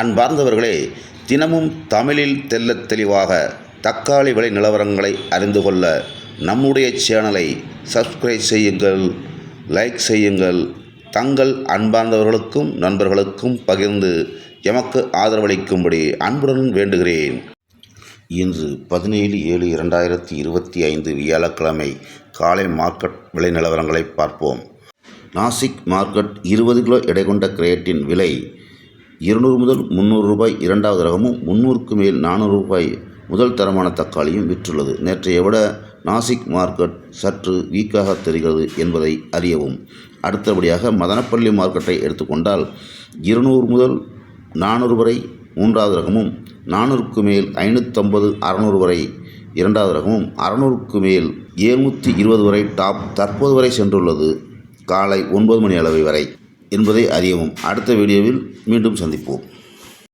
அன்பார்ந்தவர்களே தினமும் தமிழில் தெள்ளத் தெளிவாக தக்காளி விலை நிலவரங்களை அறிந்து கொள்ள நம்முடைய சேனலை சப்ஸ்கிரைப் செய்யுங்கள் லைக் செய்யுங்கள். தங்கள் அன்பார்ந்தவர்களுக்கும் நண்பர்களுக்கும் பகிர்ந்து எமக்கு ஆதரவளிக்கும்படி அன்புடன் வேண்டுகிறேன். இன்று பதினேழு ஏழு இரண்டாயிரத்தி இருபத்தி ஐந்து வியாழக்கிழமை காலை மார்க்கெட் விலை நிலவரங்களை பார்ப்போம். நாசிக் மார்க்கெட் இருபது கிலோ எடை கொண்ட கிரேட்டின் விலை இருநூறு முதல் முந்நூறு ரூபாய் இரண்டாவது ரகமும் முந்நூறுக்கு மேல் நானூறு ரூபாய் முதல் தரமான தக்காளியும் விற்றுள்ளது. நேற்றைய விட நாசிக் மார்க்கெட் சற்று வீக்காக தெரிகிறது என்பதை அறியவும். அடுத்தபடியாக மதனப்பள்ளி மார்க்கெட்டை எடுத்துக்கொண்டால் இருநூறு முதல் நானூறு வரை மூன்றாவது ரகமும் நானூறுக்கு மேல் ஐநூற்றம்பது அறநூறு வரை இரண்டாவது ரகமும் அறநூறுக்கு மேல் எழுநூற்றி இருபது வரை டாப் தற்போது வரை சென்றுள்ளது காலை ஒன்பது மணி அளவை வரை. என்பதை அறியவும். அடுத்த வீடியோவில் மீண்டும் சந்திப்போம்.